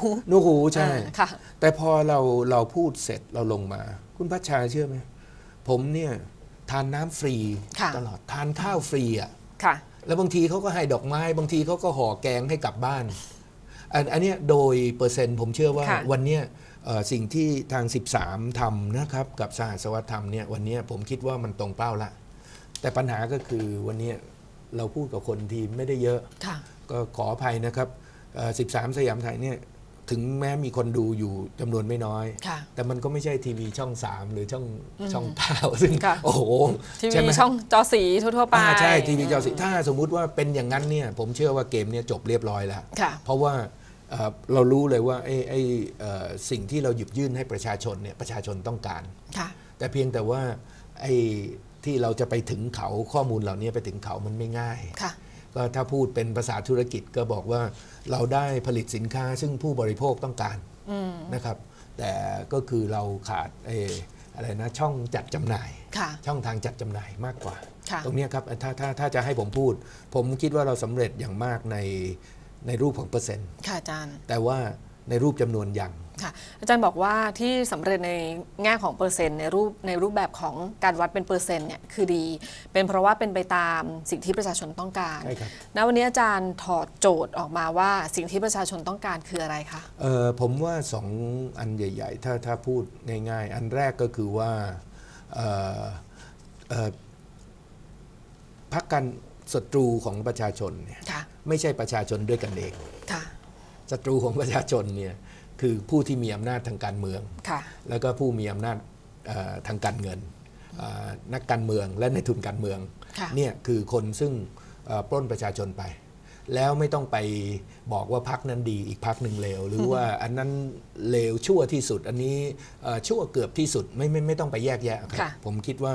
หูนูหูใช่อ่าค่ะ แต่พอเราเราพูดเสร็จเราลงมา คุณพัชชาเชื่อไหมผมเนี่ยทานน้ำฟรีค่ะตลอดทานข้าวฟรีอะค่ะแล้วบางทีเขาก็ให้ดอกไม้ บางทีเขาก็ห่อแกงให้กลับบ้าน อันอันเนี้ยโดยเปอร์เซ็นต์ผมเชื่อว่าค่ะวันเนี้ยเอ่อสิ่งที่ทาง 13ทำนะครับ กับสหสวัสธรรมเนี่ยวันเนี้ยผมคิดว่ามันตรงเป้าละ แต่ปัญหาก็คือวันเนี้ยเราพูดกับคนที่ไม่ได้เยอะค่ะก็ขออภัยนะครับเอ่อ13 สยามไทยเนี่ย ถึงแม้มีคนดูอยู่จำนวนไม่น้อย ค่ะ แต่มันก็ไม่ใช่ทีวีช่อง 3 หรือช่องช่องเก้าซึ่งค่ะ โอ้โหทีใช่วีไหมช่องจอสีทั่วๆไป อ่าใช่ทีวีจอสีถ้าสมมุติว่าเป็นอย่างนั้นเนี่ยผมเชื่อว่าเกมเนี่ยจบเรียบร้อยแล้ว ค่ะ เพราะว่าเอ่อเรารู้เลยว่าไอ้ไอ้เอ่อสิ่งที่เราหยิบยื่นให้ประชาชนเนี่ยประชาชนต้องการ ค่ะ แต่เพียงแต่ว่าไอ้ที่เราจะไปถึงเขาข้อมูลเหล่านี้ไปถึงเขามันไม่ง่าย ค่ะ ก็ถ้าพูดเป็นภาษาธุรกิจก็บอกว่าเราได้ผลิตสินค้าซึ่งผู้บริโภคต้องการนะครับ แต่ก็คือเราขาดเอออะไรนะช่องจัดจำหน่ายค่ะช่องทางจัดจำหน่ายมากกว่าค่ะตรงเนี้ยครับถ้าถ้าถ้าจะให้ผมพูด ผมคิดว่าเราสำเร็จอย่างมากในในรูปของเปอร์เซ็นต์ค่ะอาจารย์ แต่ว่าในรูปจำนวนยัง ค่ะอาจารย์บอกว่าที่สำเร็จในแง่ของเปอร์เซ็นต์ในรูปในรูปแบบของการวัดเป็นเปอร์เซ็นต์เนี่ยคือดี เป็นเพราะว่าเป็นไปตามสิ่งที่ประชาชนต้องการใช่ครับณวันนี้อาจารย์ถอดโจทย์ออกมาว่าสิ่งที่ประชาชนต้องการคืออะไรคะเอ่อผมว่าสองอันใหญ่ ๆ ถ้าถ้าพูดง่ายๆ อันแรกก็คือว่าเอ่อเอ่อพักกันศัตรูของประชาชนเนี่ยค่ะไม่ใช่ประชาชนด้วยกันเองค่ะศัตรูของประชาชนเนี่ย คือผู้ที่มีอำนาจทางการเมืองค่ะแล้วก็ผู้มีอำนาจเอ่อทางการเงินเอ่อนักการเมืองและในทุนการเมืองค่ะเนี่ยคือคนซึ่งเอ่อปล้นประชาชนไป แล้วไม่ต้องไปบอกว่าพักนั้นดีอีกพักหนึ่งเลวหรือว่าอันนั้นเลวชั่วที่สุด อันนี้เอ่อชั่วเกือบที่สุดไม่ไม่ไม่ต้องไปแยกแยะครับค่ะผมคิดว่า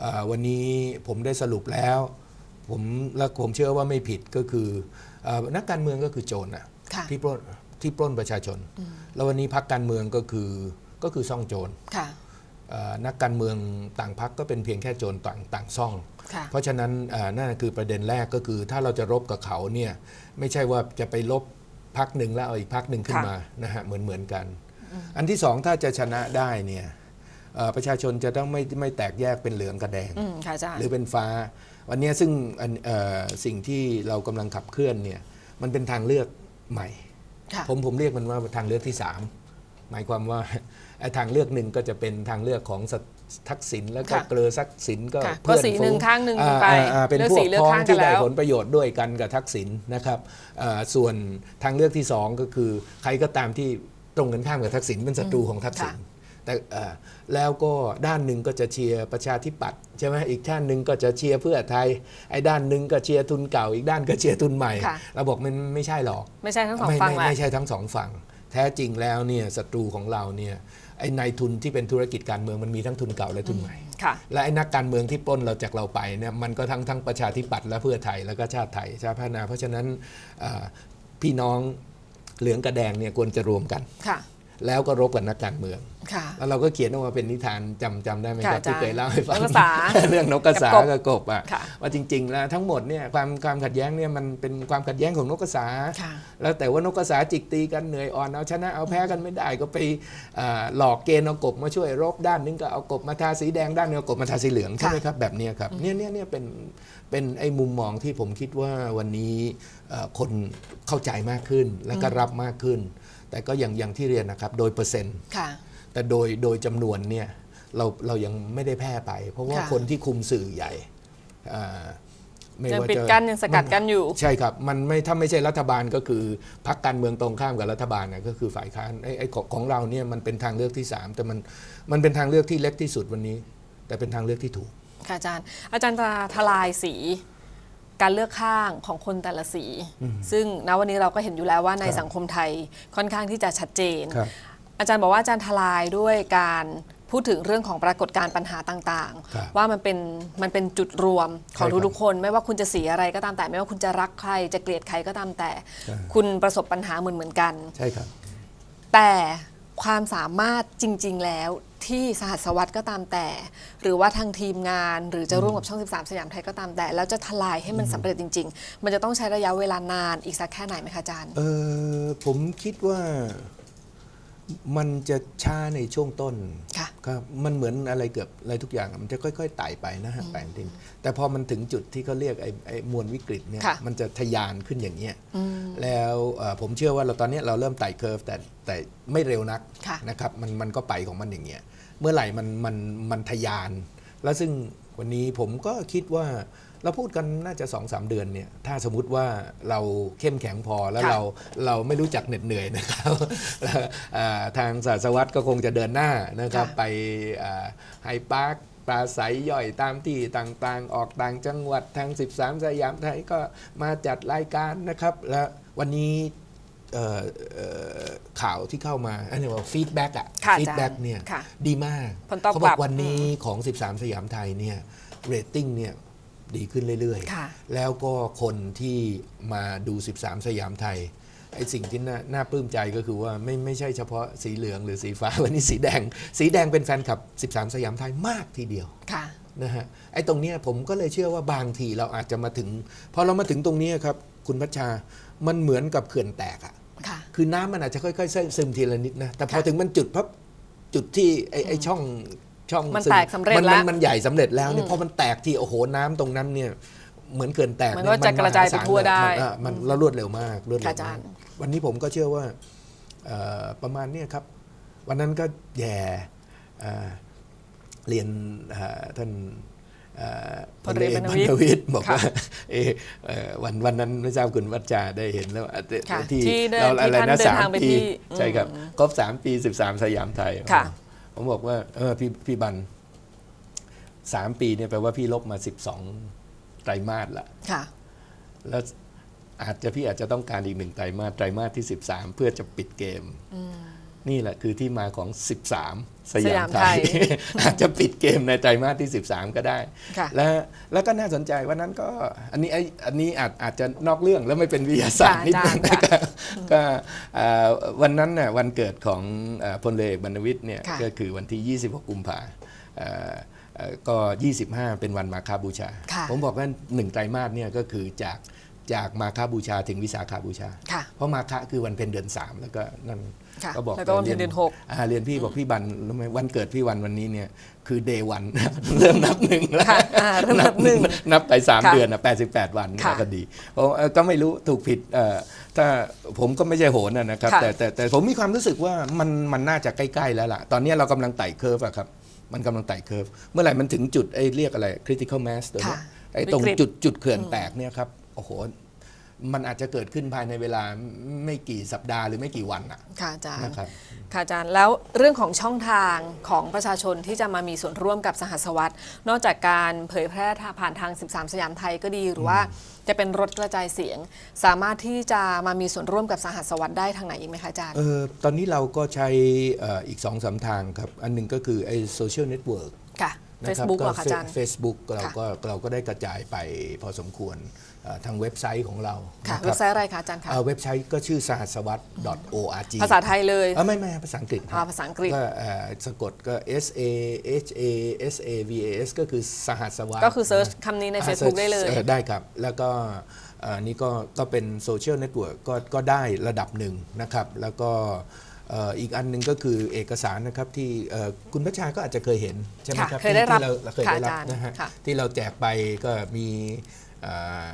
เอ่อวันนี้ผมได้สรุปแล้วผมและผมเชื่อว่าไม่ผิดก็คือเอ่อนักการเมืองก็คือโจรนะค่ะที่ปล้น ที่ปล้นประชาชน แล้ววันนี้พักการเมืองก็คือก็คือซ่องโจรค่ะเอ่อนักการเมืองต่างพักก็เป็นเพียงแค่โจรต่างต่างซ่องค่ะเพราะฉะนั้นเอ่อนั่นคือประเด็นแรกก็คือ ถ้าเราจะรบกับเขาเนี่ยไม่ใช่ว่าจะไปลบพักหนึ่งแล้วเอาอีกพักหนึ่งขึ้นค่ะมานะฮะเหมือนเหมือนกัน อันที่สองถ้าจะชนะได้เนี่ยเอ่อประชาชนจะต้องไม่ไม่แตกแยกเป็นเหลืองกับแดงอืมค่ะอาจารย์หรือเป็นฟ้า วันเนี้ยซึ่งอันเอ่อสิ่งที่เรากำลังขับเคลื่อนเนี่ยมันเป็นทางเลือกใหม่ค่ะ ผมผมเรียกมันว่าทางเลือกที่ 3 หมายความว่าไอ้ทางเลือกหนึ่งก็จะเป็นทางเลือกของสทักษิณแล้วก็ค่ะเกลือทักษิณก็ค่ะเพื่อนก็สีหนึ่งฝูข้างหนึ่งอ่ไปอ่าอ่าเป็นเลือกพวสีกเลือกพ้องข้างกันที่ได้แล้วผลประโยชน์ด้วยกันกับทักษิณนะครับอ่าส่วนทางเลือกที่ 2 ก็คือ ใครก็ตามที่ตรงกันข้ามกับทักษิณเป็นศัตรูของทักษิณค่ะ แต่เอ่อแล้วก็ด้านหนึ่งก็จะเชียร์ประชาธิปัตย์ใช่ไหมอีกด้านหนึ่งก็จะเชียร์เพื่อไทย ไอ้ด้านหนึ่งก็เชียร์ทุนเก่า อีกด้านก็เชียร์ทุนใหม่ค่ะเราบอกมันไม่ใช่หรอก ไม่ใช่ทั้งสองไม่ฝั่งไม่แหละไม่ใช่ทั้งสองฝั่ง แท้จริงแล้วเนี่ยศัตรูของเราเนี่ยไอ้นายทุนที่เป็นธุรกิจการเมืองมันมีทั้งทุนเก่าและทุนใหม่ค่ะและไอ้นักการเมืองที่ปล้นเราจากเราไปเนี่ยมันก็ทั้งทั้งประชาธิปัตย์และเพื่อไทยแล้วก็ชาติไทยชาติพัฒนา เพราะฉะนั้นอ่าพี่น้องเหลืองกระแดงเนี่ยควรจะรวมกันค่ะ แล้วก็รบกับนักการเมืองค่ะแล้วเราก็เขียนออกมาเป็นนิทานจำจำได้ไหมครับค่ะที่เคยเล่าให้ฟังนกกระสาเรื่องนกกระสากับกบกับกบอะค่ะว่าจริง ๆ แล้วทั้งหมดเนี่ยความความขัดแย้งเนี่ยมันเป็นความขัดแย้งของนกกระสาค่ะแล้วแต่ว่านกกระสาจิกตีกันเหนื่อยอ่อนเอาชนะเอาแพ้กันไม่ได้ก็ไปเอ่อหลอกเกณฑ์เอากบมาช่วยรบด้านนึงก็เอากบมาทาสีแดงด้านนึงเอากบมาทาสีเหลืองใช่ไหมครับแบบเนี้ยครับเนี่ยเนี่ยเนี่ยเป็นเป็นไอ้มุมมองที่ผมคิดว่าวันนี้เอ่อคนเข้าใจมากขึ้นแล้วก็รับมากขึ้น แต่ก็อย่างอย่างที่เรียนนะครับ โดยเปอร์เซ็นต์ค่ะ แต่โดยโดยจำนวนเนี่ยเราเรายังไม่ได้แพร่ไป เพราะว่าค่ะคนที่คุมสื่อใหญ่อ่าไม่ยังว่าปิดจะกั้นยังสกัดกั้นอยู่ ใช่ครับ มันไม่ถ้าไม่ใช่รัฐบาลก็คือพรรคการเมืองตรงข้ามกับรัฐบาลนะก็คือฝ่ายค้านไอ้ไอ้ของของเราเนี่ยมันเป็นทางเลือกที่3แต่มันมันเป็นทางเลือกที่เล็กที่สุดวันนี้ แต่เป็นทางเลือกที่ถูก ค่ะอาจารย์ อาจารย์จะทลายสี การเลือกข้างของคนแต่ละสี ซึ่งณวันนี้เราก็เห็นอยู่แล้วว่าในครับสังคมไทยค่อนข้างที่จะชัดเจนครับอาจารย์บอกว่าอาจารย์ทลายด้วยการพูดถึงเรื่องของปรากฏการณ์ปัญหาต่างครับๆว่ามันเป็นมันเป็นจุดรวมของใช่ครับทุกๆคน ไม่ว่าคุณจะสีอะไรก็ตามแต่ ไม่ว่าคุณจะรักใครจะเกลียดใครก็ตามแต่ใช่คุณประสบปัญหาเหมือนเหมือนๆกัน ใช่ครับ แต่ความสามารถจริง ๆ แล้ว ที่สหัสวัตก็ตามแต่ หรือว่าทางทีมงาน หรือจะร่วมกับช่อง 13 สยามไทยก็ตามแต่ แล้วจะทลายให้มันสำเร็จจริง ๆ มันจะต้องใช้ระยะเวลานานอีกสักแค่ไหนไหมคะอาจารย์ เออผมคิดว่า มันจะช้าในช่วงต้นค่ะครับมันเหมือนอะไรเกือบอะไรทุกอย่างอะมันจะค่อยๆไต่ไปนะฮะแปลงดิน แต่พอมันถึงจุดที่เขาเรียกไอ้ไอ้มวลวิกฤตเนี่ยค่ะมันจะทะยานขึ้นอย่างเงี้ยแล้วเอ่อผมเชื่อว่าเราตอนเนี้ยเราเริ่มไต่เคอร์ฟแต่แต่ไม่เร็วนักค่ะนะครับมันมันก็ไปของมันอย่างเงี้ยเมื่อไหร่มันมันมันทะยาน แล้วซึ่งวันนี้ผมก็คิดว่า เราพูดกันน่าจะ2อสเดือนเนี่ยถ้าสมมติว่าเราเข้มแข็งพอแล้วค่ะเราเราไม่รู้จักเหน็ดเหนื่อยนะครับแล้วเอ่อทางศาสวัตรก็คงจะเดินหน้านะครับค่ะไปไฮปาร์คปราศัยย่อยตามที่ต่างๆ ออกต่างจังหวัดทาง 13 สยามไทยก็มาจัดรายการนะครับ และวันนี้เอ่อเอ่อข่าวที่เข้ามาอันนี้ว่าฟีดแบ็กอะค่ะฟีดแบ็กอาจารย์เนี่ยค่ะดีมากผลตอบเขาบอกรับวันนี้ของ 13 สยามไทยเนี่ยเรตติ้งเนี่ย ดีขึ้นเรื่อยค่ะๆแล้วก็คนที่มาดู 13 สยามไทยไอ้สิ่งที่น่าน่าปลื้มใจก็คือว่าไม่ไม่ใช่เฉพาะสีเหลืองหรือสีฟ้าวันนี้สีแดง สีแดงเป็นแฟนคลับ 13 สยามไทยมากทีเดียวค่ะนะฮะไอ้ตรงเนี้ยผมก็เลยเชื่อว่าบางทีเราอาจจะมาถึงพอเรามาถึงตรงเนี้ยครับ คุณพัชชามันเหมือนกับเขื่อนแตกอะค่ะคือน้ำมันอาจจะค่อยๆซึมทีละนิดนะแต่พอถึงมันจุดพับจุดที่ไอ้ไอ้ช่อง ช่องมันซึแตกสำเร็จมันแล้วมันมันใหญ่สำเร็จแล้วเนี่ยพอมันแตกที่โอ้โหน้ำตรงนั้นเนี่ยเหมือนเขื่อนแตกมันเยก็จะกระจายไปมหศลทั่วได้มันอะมันแล้วรวดเร็วมากรวดเร็วค่ะอาจามารกย์วันนี้ผมก็เชื่อว่าเอ่อประมาณเนี้ยครับ วันนั้นก็แย่เอ่อเรียนเอ่อท่านเอ่อพลเรือพบรรณลวิทย์วิทย์บอกค่ะว่าเอ่อเอ่อวันวันนั้นไม่ทราบคุณวัชชาได้เห็นแล้วอะค่ะที่ที่เดินเราอะไรที่ท่านนะเดินสามทางไปปีที่ใช่ครับครบสามปีสิบสามสยามไทยค่ะ ผมบอกว่าเออพี่พี่บันสามปีเนี่ยแปลว่าพี่ลบมาสิบสองไตรมาสละค่ะ แล้วอาจจะพี่อาจจะต้องการอีกหนึ่งไตรมาสไตรมาสที่13เพื่อจะปิดเกม นี่แหละคือที่มาของ 13สยามไทยสยามไทย อาจจะปิดเกมในไตรมาสที่ 13 ก็ได้ค่ะแล้วแล้วก็น่าสนใจวันนั้นก็อันนี้ไอ้อันนี้อาจอาจจะนอกเรื่องแล้วไม่เป็นวิทยาศาสตร์ค่ะนิดนึงอาจารย์นะครับก็เอ่อวันนั้นน่ะวันเกิดของเอ่อพลเรือเอกบรรณวิทย์เนี่ยค่ะก็คือวันที่ 26 กุมภาเอ่อเอ่อก็ 25 เป็นวันมาฆบูชาค่ะผมบอกว่าหนึ่งไตรมาสเนี่ยก็คือจาก จากมาฆบูชาถึงวิสาขาบูชา ค่ะ เพราะมาฆคือวันเพ็ญเดือน3แล้วก็นั่นค่ะก็บอกแล้วก็วันเพ็ญเดือนหกอ่าเรียนพี่บอกพี่บันรู้ไหมวันเกิดพี่วันวันนี้เนี่ยคือเดย์วัน เริ่มนับหนึ่งแล้วค่ะอ่าเริ่มนับหนึ่งนับไป3ค่ะเดือนอะ88วันค่ะก็ดีเพราะเอ่อก็ไม่รู้ถูกผิดเอ่อถ้าผมก็ไม่ใช่โหนนะนะครับค่ะแต่แต่แต่ผมมีความรู้สึกว่ามันมันน่าจะใกล้ๆแล้วล่ะ ตอนนี้เรากำลังไต่เคอร์ฟอะครับมันกำลังไต่เคอร์ฟเมื่อไหร่มันถึงจุดไอ้เรียกอะไร critical mass ตัวเนี้ยค่ะไอ้ตรงวิกฤต จุดจุดเขื่อนแตกเนี่ยครับ โอ้โหมันอาจจะเกิดขึ้นภายในเวลาไม่กี่สัปดาห์หรือไม่กี่วันอะค่ะอาจารย์นะครับค่ะอาจารย์แล้วเรื่องของช่องทางของประชาชนที่จะมามีส่วนร่วมกับสหัสวัตนอกจากการเผยแพร่ผ่านทาง 13 สยามไทยก็ดีหรือว่าจะเป็นรถกระจายเสียง สามารถที่จะมามีส่วนร่วมกับสหัสวัตได้ทางไหนอีกไหมคะอาจารย์เออตอนนี้เราก็ใช้เอ่ออีกสองสามทางครับ อันหนึ่งก็คือไอ้โซเชียลเน็ตเวิร์กค่ะ Facebook เหรอคะอาจารย์ เฟซบุ๊กเราค่ะก็เราก็ได้กระจายไปพอสมควรเอ่อทางเว็บไซต์ของเราค่ะนะเว็รับไซต์อะไรคะอาจารย์คะเอ่อเว็บไซต์ก็ชื่อสหัสวัต .org ภาษาไทยเลยเอ่อไม่ไม่ภาษาอังกฤษคอ่ารับภาษาอังกฤษก็เอ่อสะกดก็ S A H A S A V A S ก็คือสหัสวัตก็คือเซิร์ชคำนี้ในอ่า Facebook ได้เลยออได้ครับ แล้วก็เอ่อนี่ก็ก็เป็นโซเชียลเน็ตเวิร์กก็ก็ได้ระดับหนึ่งนะครับ แล้วก็เอ่ออีกอันหนึ่งก็คือเอกสารนะครับที่เอ่อคุณพัชชาก็อาจจะเคยเห็นใช่ไหมค่ะครับเคยได้รับที่เราเคยได้รับค่ะอาจารย์นะฮะค่ะที่เราแจกไปก็มีเอ่อ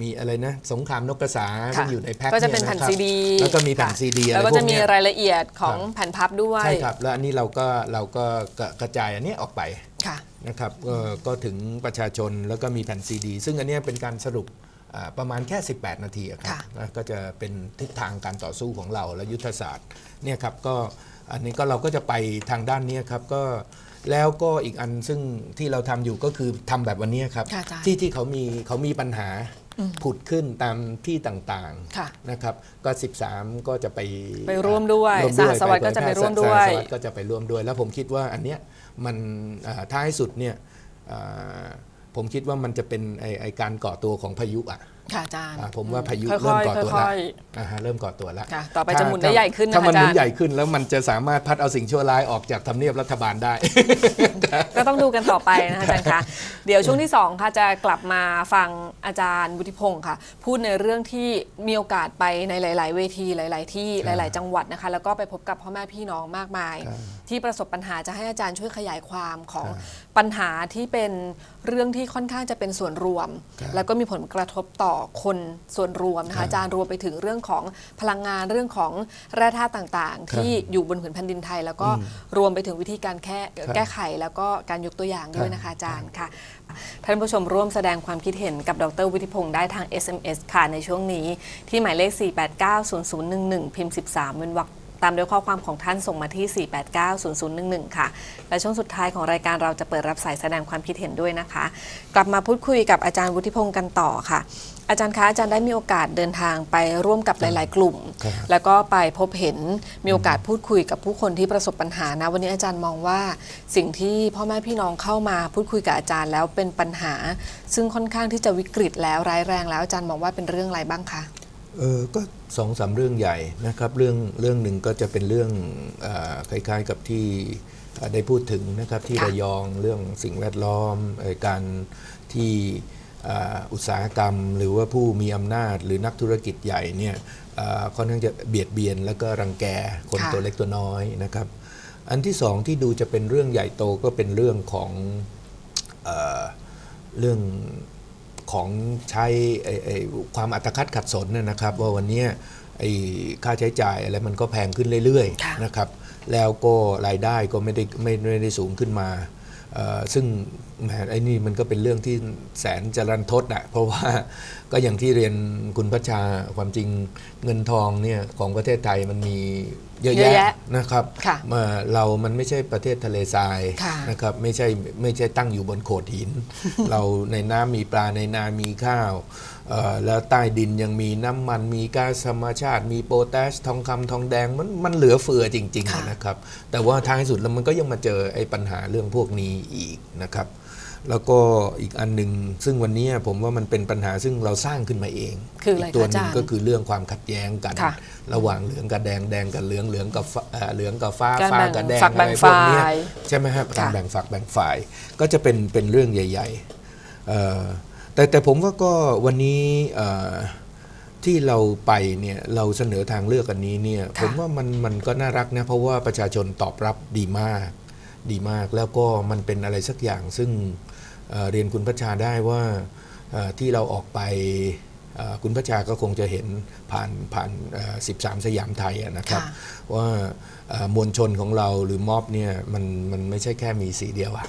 มีอะไรนะสงครามนกกระสาค่ะที่อยู่ในแพ็คก็จะเป็นยแผ่นครับซีดีแล้วก็มีแผ่นค่ะซีดีอะไรแล้วก็พวจะกมีเนี้ยรายละเอียดของครับแผ่นพับด้วยใช่ครับแล้วอันนี้เราก็เราก็กระกระจายอันนี้ออกไปค่ะนะครับก็ก็ถึงประชาชนแล้วก็มีแผ่นซีดี ซึ่งอันเนี้ยเป็นการสรุปอ่า ประมาณแค่ 18 นาทีอะครับค่ะนะก็จะเป็นทิศทางการต่อสู้ของเราและยุทธศาสตร์เนี่ยครับก็อันนี้ก็เราก็จะไปทางด้านเนี้ยครับก็แล้วก็อีกอันซึ่งที่เราทำอยู่ก็คือทำแบบวันเนี้ยครับค่ะอาจารย์ที่ที่เขามีเขามีปัญหาผุดขึ้นตามที่ต่างค่ะๆนะครับ ก็ 13 ก็จะไปไปร่วมด้วยร่วมสหัสวรรษก็จะไปร่วมด้วยสหัสวรรษก็จะไปร่วมด้วย แล้วผมคิดว่าอันเนี้ยมันอ่าท้ายสุดเนี่ยอ่า ผมคิดว่ามันจะเป็นไอไอการก่อตัวของพายุอะ ค่ะอาจารย์อ่าผมว่าพายุค่อยๆเริ่มก่อตัวแล้วค่อยอ่าฮะเริ่มก่อตัวแล้วค่ะต่อไปถ้าจะหมุนได้ใหญ่ขึ้นนะคะถ้ามันหมุนอาจารย์ใหญ่ขึ้นแล้วมันจะสามารถพัดเอาสิ่งชั่วร้ายออกจากทำเนียบรัฐบาลได้ ก็ต้องดูกันต่อไปนะคะอาจารย์คะเดี๋ยวช่วงที่2ค่ะจะกลับมาฟังอาจารย์วุฒิพงศ์ค่ะ พูดในเรื่องที่มีโอกาสไปในหลาย ๆ เวทีหลาย ๆ ที่หลาย ๆ จังหวัดนะคะ แล้วก็ไปพบกับพ่อแม่พี่น้องมากมายครับที่ประสบปัญหาจะให้อาจารย์ช่วยขยายความของครับปัญหาที่เป็นเรื่องที่ค่อนข้างจะเป็นส่วนรวมครับแล้วก็มีผลกระทบต่อคนส่วนรวมนะครัคะบอาจารย์รวมไปถึงเรื่องของพลังงานเรื่องของแร่ธาตุต่างๆ ที่อยู่บนผืนแผ่นดินไทย แล้วก็รวมไปถึงวิธีการแค่แก้ไขแล้วก็การยกตัวอย่างด้วยนะคะอาจารย์ค่ะท่านผู้ชมร่วมแสดงความคิดเห็นกับดรวิทิพงศ์ได้ทาง SMS ค่ะในช่วงนี้ ที่หมายเลข 4890011 พิมพ์ 13เว้นวรรค ตามด้วยข้อความของท่านส่งมาที่ 4890011 ค่ะ และช่วงสุดท้ายของรายการเราจะเปิดรับสายแสดงความคิดเห็นด้วยนะคะ กลับมาพูดคุยกับอาจารย์วุฒิพงศ์กันต่อค่ะ อาจารย์คะอาจารย์ได้มีโอกาสเดินทางไปร่วมกับหลาย ๆ กลุ่มครับแล้วก็ไปพบเห็นมีโอกาสพูดคุยกับผู้คนที่ประสบปัญหานะ วันนี้อาจารย์มองว่าสิ่งที่พ่อแม่พี่น้องเข้ามาพูดคุยกับอาจารย์แล้วเป็นปัญหา ซึ่งค่อนข้างที่จะวิกฤตแล้วร้ายแรงแล้วอาจารย์มองว่าเป็นเรื่องอะไรบ้างคะ เออก็สองสามเรื่องใหญ่นะครับเรื่องเรื่องหนึ่งก็จะเป็นเรื่องเออคล้ายๆกับที่เอ่อได้พูดถึงนะครับที่ค่ะระยองเรื่องสิ่งแวดล้อมเอ่อการที่เอ่ออุตสาหกรรม หรือว่าผู้มีอำนาจหรือนักธุรกิจใหญ่เนี่ยเอ่อค่อนข้างจะเบียดเบียน แล้วก็รังแกคนค่ะตัวเล็กตัวน้อยนะครับ อันที่สองที่ดูจะเป็นเรื่องใหญ่โตก็เป็นเรื่องของเออเรื่อง ของใช้ไอ้ไอ้ความอัตคัดขัดสนน่ะนะครับ ว่าวันเนี้ยไอ้ค่าใช้จ่ายอะไรมันก็แพงขึ้นเรื่อยค่ะๆนะครับ แล้วก็รายได้ก็ไม่ได้ไม่ไม่ได้สูงขึ้นมาเอ่อซึ่งแหมไอ้นี่มันก็เป็นเรื่องที่แสนจะรันทดอะเพราะว่าก็อย่างที่เรียนคุณพัชชาความจริงเงินทองเนี่ยของประเทศไทยมันมี เยอะเยอะแยะแยะนะครับค่ะเอ่อเรามันไม่ใช่ประเทศทะเลทรายค่ะนะครับไม่ใช่ไม่ใช่ตั้งอยู่บนโขดหิน เราในน้ำมีปลาในนา มีข้าวเอ่อแล้วใต้ดินยังมีน้ำมันมีก๊าซธรรมชาติ มีโพแทสทองคำทองแดงมันมันเหลือเฟือจริงค่ะๆนะครับ แต่ว่าท้ายสุดแล้วมันก็ยังมาเจอไอ้ปัญหาเรื่องพวกนี้อีกนะครับ แล้วก็อีกอันหนึ่งซึ่งวันนี้ผมว่ามันเป็นปัญหาซึ่งเราสร้างขึ้นมาเองคืออะไรกตัวคะอาหนึ่จางรย์ก็คือเรื่องความขัดแย้งกันค่ะระหว่างเหลืองกับแดงแดงกับเหลืองเหลืองกับฟ้าเอ่อเหลืองกับฟ้าการฟ้าแบ่งกับแดงฝักแบ่งอะไรพวกเนี้ยฝ่ายใช่ไหมครับการค่ะแบ่งฝักแบ่งฝ่ายก็จะเป็นเป็นเรื่องใหญ่ๆเอ่อแต่แต่ผมว่าก็วันนี้เอ่อที่เราไปเนี่ยเราเสนอทางเลือกอันนี้เนี่ยค่ะผมว่ามันมันก็น่ารักนะเพราะว่าประชาชนตอบรับดีมากดีมากแล้วก็มันเป็นอะไรสักอย่างซึ่ง เอ่อเรียนคุณพัชชาได้ว่าเอ่อที่เราออกไปเอ่อคุณพัชชาก็คงจะเห็นผ่านผ่านเอ่อ13 สยามไทยอะนะครับค่ะว่าเอ่อมวลชนของเราหรือม็อบเนี่ยมันมันไม่ใช่แค่มีสีเดียวอะ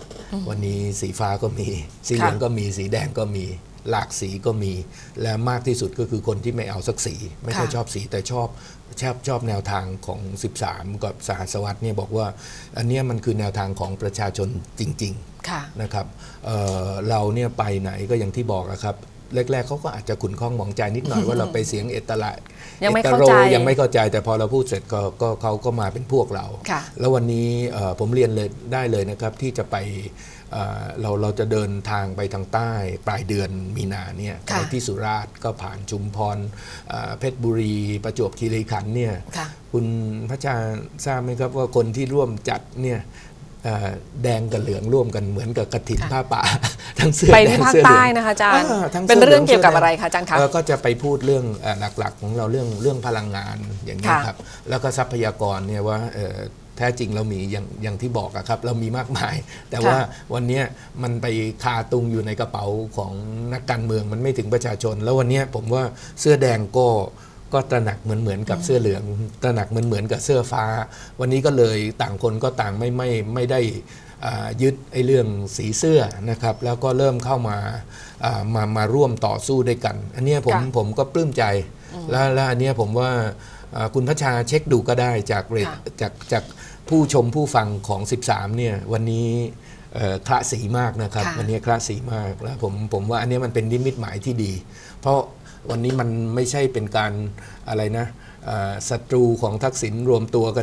วันนี้สีฟ้าก็มี สีเหลืองก็มีสีแดงก็มี หลากสีก็มี และมากที่สุดก็คือคนที่ไม่เอาสักสี ไม่ค่อยค่ะชอบสีแต่ชอบชอบชอบแนวทางของ 13 กับสหัสวัตเนี่ยบอกว่า อันเนี้ยมันคือแนวทางของประชาชนจริงๆค่ะนะครับเอ่อเราเนี่ยไปไหนก็อย่างที่บอกอะครับ แรกๆเขาก็อาจจะขุนข้องหมองใจนิดหน่อยว่าเราไปเสียงเอตละยังไม่อตเข้าโรใจยังไม่เข้าใจแต่พอเราพูดเสร็จก็ก็เขาก็มาเป็นพวกเราค่ะแล้ววันนี้เอ่อผมเรียนเลยได้เลยนะครับที่จะไปเอ่อเราเราจะเดินทางไปทางใต้ปลายเดือนมีนาเนี่ยค่ะไปที่สุราษฎร์ก็ผ่านชุมพรเอ่อเพชรบุรีประจวบคีรีขันธ์เนี่ยค่ะคุณพระอาจารย์ทราบไหมครับว่าคนที่ร่วมจัดเนี่ยเอ่อ แดงกับเหลืองร่วมกันเหมือนกับกระถินค่ะผ้าป่า ทั้งเสื้อไปแดที่งภาคเสื้อเหลืใต้องนะคะอาจารย์อ่าทั้งเป็นสื้เรื่องหลืเกี่ยวกับสื้อะไรแดงคะอาจารย์คะเก็จะไปพูดเรื่องเอ่อหลักๆ ของเราเรื่องเรื่องพลังงานอย่างนี้ยค่ะครับ แล้วก็ทรัพยากรเนี่ยว่าเอ่อแท้จริงเรามีอย่างอย่างที่บอกอะครับ เรามีมากมาย แต่ว่าวันเนี้ยมันไปคาตุงอยู่ในกระเป๋าของนักการเมืองมันไม่ถึงประชาชน แล้ววันเนี้ยผมว่าเสื้อแดงก็ ก็ตระหนักเหมือนเหมือนกับเสื้อเหลือง ตระหนักเหมือนเหมือนกับเสื้อฟ้า วันนี้ก็เลยต่างคนก็ต่างไม่ไม่ไม่ได้อ่ายึดไอ้เรื่องสีเสื้อนะครับ แล้วก็เริ่มเข้ามาอ่ามามาร่วมต่อสู้ด้วยกัน อันเนี้ยผมค่ะผมก็ปลื้มใจ แล้วแล้วอันเนี้ยผมว่าอ่าคุณพัชชาเช็คดูก็ได้จากเรทค่ะจากจากผู้ชมผู้ฟังของ 13 เนี่ยวันนี้เอ่อคละสีมากนะครับค่ะวันนี้คละสีมากแล้วผมผมว่าอันเนี้ยมันเป็นนิมิตหมายที่ดีเพราะ วันนี้มันไม่ใช่เป็นการอะไรนะศัตรูของทักษิณรวมตัวกัน